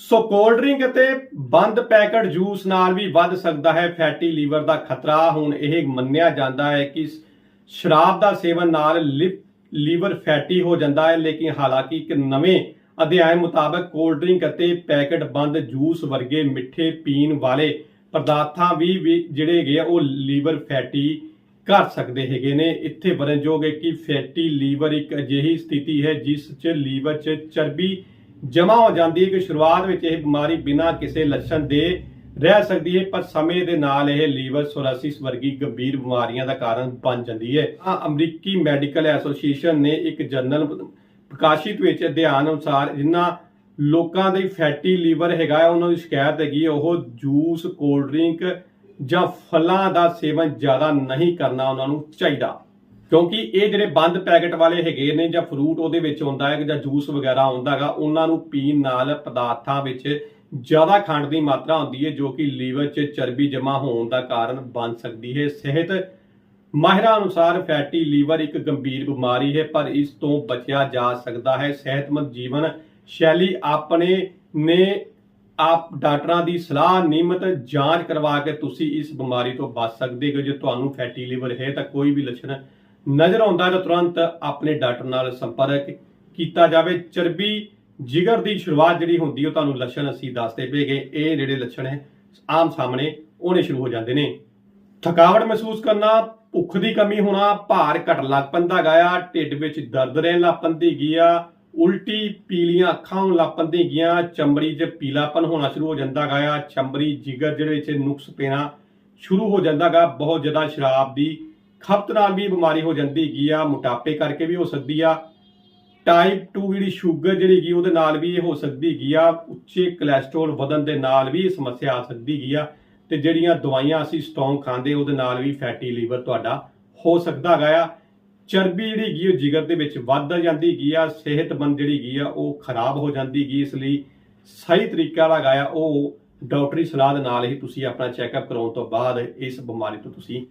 ਸੋ cold drink ਅਤੇ ਬੰਦ packet juice ਨਾਲ ਵੀ ਵੱਧ ਸਕਦਾ ਹੈ। ਫੈਟੀ ਲੀਵਰ ਦਾ ਖਤਰਾ ਹੁਣ ਇਹ ਮੰਨਿਆ ਜਾਂਦਾ ਹੈ ਕਿ ਸ਼ਰਾਬ ਦਾ ਸੇਵਨ ਨਾਲ ਲਿਪ, ਲੀਵਰ ਫੈਟੀ ਹੋ ਜਾਂਦਾ ਹੈ, ਲੇਕਿਨ ਹਾਲਾਂਕਿ ਇੱਕ ਨਵੇਂ ਅਧਿਐਨ ਮੁਤਾਬਕ ਕੋਲਡ ਡਰਿੰਕ ਅਤੇ ਪੈਕਟ ਬੰਦ ਜੂਸ ਵਰਗੇ ਮਿੱਠੇ ਪੀਣ ਵਾਲੇ ਪਦਾਰਥਾਂ ਵੀ ਵੀ ਜਿਹੜੇ ਹੈਗੇ ਆ, ਉਹ ਲੀਵਰ ਫੈਟੀ ਕਰ ਸਕਦੇ ਹੈਗੇ ਨੇ। ਇੱਥੇ ਵਰਣਯੋਗ ਹੈ ਕਿ ਫੈਟੀ ਲੀਵਰ ਇੱਕ ਅਜਿਹੀ ਸਥਿਤੀ ਹੈ ਜਿਸ 'ਚ ਲੀਵਰ 'ਚ ਚਰਬੀ ਜਮਾ ਹੋ ਜਾਂਦੀ ਹੈ ਕਿ ਸ਼ੁਰੂਆਤ ਵਿੱਚ ਇਹ ਬਿਮਾਰੀ ਬਿਨਾਂ ਕਿਸੇ ਲੱਛਣ ਦੇ ਰਹਿ ਸਕਦੀ ਹੈ, ਪਰ ਸਮੇਂ ਦੇ ਨਾਲ ਇਹ ਲੀਵਰ ਸੋਰਾਸਿਸ ਵਰਗੀ ਗੰਭੀਰ ਬਿਮਾਰੀਆਂ ਦਾ ਕਾਰਨ ਬਣ ਜਾਂਦੀ ਹੈ। ਆ ਅਮਰੀਕੀ ਮੈਡੀਕਲ ਐਸੋਸੀਏਸ਼ਨ ਨੇ ਇੱਕ ਜਰਨਲ ਪ੍ਰਕਾਸ਼ਿਤ ਵਿੱਚ ਅਧਿਐਨ ਅਨੁਸਾਰ ਜਿਨ੍ਹਾਂ ਲੋਕਾਂ ਦੇ ਫੈਟੀ ਲੀਵਰ ਹੈਗਾ ਉਹਨਾਂ ਦੀ ਸ਼ਿਕਾਇਤ ਹੈਗੀ ਉਹ ਜੂਸ, ਕੋਲਡ ਡਰਿੰਕ ਜਾਂ ਫਲਾਂ ਦਾ ਸੇਵਨ ਜ਼ਿਆਦਾ ਨਹੀਂ ਕਰਨਾ ਉਹਨਾਂ ਨੂੰ ਚਾਹੀਦਾ। ਕਿਉਂਕਿ ਇਹ ਜਿਹੜੇ ਬੰਦ ਪੈਕਟ ਵਾਲੇ ਹੈਗੇ ਨੇ ਜਾਂ ਫਰੂਟ ਉਹਦੇ ਵਿੱਚ ਹੁੰਦਾ ਹੈ ਜਾਂ ਜੂਸ ਵਗੈਰਾ ਹੁੰਦਾ ਹੈਗਾ, ਉਹਨਾਂ ਨੂੰ ਪੀਣ ਨਾਲ ਪਦਾਰਥਾਂ ਵਿੱਚ ਜ਼ਿਆਦਾ ਖੰਡ ਦੀ ਮਾਤਰਾ ਹੁੰਦੀ ਹੈ, ਜੋ ਕਿ ਲੀਵਰ 'ਚ ਚਰਬੀ ਜਮ੍ਹਾਂ ਹੋਣ ਦਾ ਕਾਰਨ ਬਣ ਸਕਦੀ ਹੈ। ਸਿਹਤ ਮਾਹਿਰਾਂ ਅਨੁਸਾਰ ਫੈਟੀ ਲੀਵਰ ਇੱਕ ਗੰਭੀਰ ਬਿਮਾਰੀ ਹੈ, ਪਰ ਇਸ ਤੋਂ ਬਚਿਆ ਜਾ ਸਕਦਾ ਹੈ। ਸਿਹਤਮੰਦ ਜੀਵਨ ਸ਼ੈਲੀ ਆਪਣੇ ਨੇ ਆਪ ਡਾਕਟਰਾਂ ਦੀ ਸਲਾਹ, ਨਿਯਮਤ ਜਾਂਚ ਕਰਵਾ ਕੇ ਤੁਸੀਂ ਇਸ ਬਿਮਾਰੀ ਤੋਂ ਬਚ ਸਕਦੇ ਹੋ। ਜੇ ਤੁਹਾਨੂੰ ਫੈਟੀ ਲੀਵਰ ਹੈ ਤਾਂ ਕੋਈ ਵੀ ਲੱਛਣ ਨਜ਼ਰ ਆਉਂਦਾ ਹੈ ਤਾਂ ਤੁਰੰਤ ਆਪਣੇ ਡਾਕਟਰ ਨਾਲ ਸੰਪਰਕ ਕੀਤਾ ਜਾਵੇ। ਚਰਬੀ ਜਿਗਰ ਦੀ ਸ਼ੁਰੂਆਤ ਜਿਹੜੀ ਹੁੰਦੀ, ਉਹ ਤੁਹਾਨੂੰ ਲੱਛਣ ਅਸੀਂ ਦੱਸਦੇ ਪਏਗੇ ਇਹ ਜਿਹੜੇ ਲੱਛਣ ਹੈ, ਆਮ ਸਾਹਮਣੇ ਆਉਣੇ ਸ਼ੁਰੂ ਹੋ ਜਾਂਦੇ ਨੇ। ਥਕਾਵਟ ਮਹਿਸੂਸ ਕਰਨਾ, ਭੁੱਖ ਦੀ ਕਮੀ ਹੋਣਾ, ਭਾਰ ਘਟ ਲੱਗ ਪੈਂਦਾ ਗਿਆ ਢਿੱਡ ਵਿੱਚ ਦਰਦ ਰਹਿਣ ਲੱਗ ਪੈਂਦੀ ਗਿਆ ਉਲਟੀ ਪੀਲੀਆਂ ਅੱਖਾਂ ਹੋਣ ਲੱਗ ਪੈਂਦੀ ਗਿਆ ਚਮੜੀ 'ਚ ਪੀਲਾਪਨ ਹੋਣਾ ਸ਼ੁਰੂ ਹੋ ਜਾਂਦਾ ਗਿਆ ਚਮੜੀ ਜਿਗਰ ਜਿਹੜੇ ਵਿੱਚ ਨੁਕਸ ਪੈਣਾ ਸ਼ੁਰੂ ਹੋ ਜਾਂਦਾ ਗਾ ਬਹੁਤ ਜ਼ਿਆਦਾ ਸ਼ਰਾਬ ਦੀ ਖਪਤ ਨਾਲ ਵੀ ਬਿਮਾਰੀ ਹੋ ਜਾਂਦੀ ਹੈਗੀ ਆ, ਮੋਟਾਪੇ ਕਰਕੇ ਵੀ ਹੋ ਸਕਦੀ ਆ। ਟਾਈਪ 2 ਜਿਹੜੀ ਸ਼ੂਗਰ ਜਿਹੜੀ ਹੈਗੀ ਉਹਦੇ ਨਾਲ ਵੀ ਇਹ ਹੋ ਸਕਦੀ ਹੈਗੀ ਆ। ਉੱਚੇ ਕੋਲੇਸਟ੍ਰੋਲ ਵਧਣ ਦੇ ਨਾਲ ਵੀ ਇਹ ਸਮੱਸਿਆ ਆ ਸਕਦੀ ਹੈਗੀ ਆ ਤੇ ਜਿਹੜੀਆਂ ਦਵਾਈਆਂ ਅਸੀਂ ਸਟਰੋਂਗ ਖਾਂਦੇ, ਉਹਦੇ ਨਾਲ ਵੀ ਫੈਟੀ ਲੀਵਰ ਤੁਹਾਡਾ ਹੋ ਸਕਦਾ ਹੈਗਾ ਆ। ਚਰਬੀ ਜਿਹੜੀ ਹੈਗੀ ਉਹ ਜਿਗਰ ਦੇ ਵਿੱਚ ਵੱਧ ਜਾਂਦੀ ਹੈਗੀ ਆ, ਸਿਹਤਮੰਦ ਜਿਹੜੀ ਹੈਗੀ ਆ, ਉਹ ਖਰਾਬ ਹੋ ਜਾਂਦੀ ਹੈਗੀ ਇਸ ਲਈ ਸਹੀ ਤਰੀਕਾ ਲਗਾਇਆ ਉਹ ਡਾਕਟਰੀ ਸਲਾਹ ਦੇ ਨਾਲ ਹੀ ਤੁਸੀਂ ਆਪਣਾ ਚੈੱਕਅਪ ਕਰਾਉਣ ਤੋਂ ਬਾਅਦ ਇਸ ਬਿਮਾਰੀ ਤੋਂ ਤੁਸੀਂ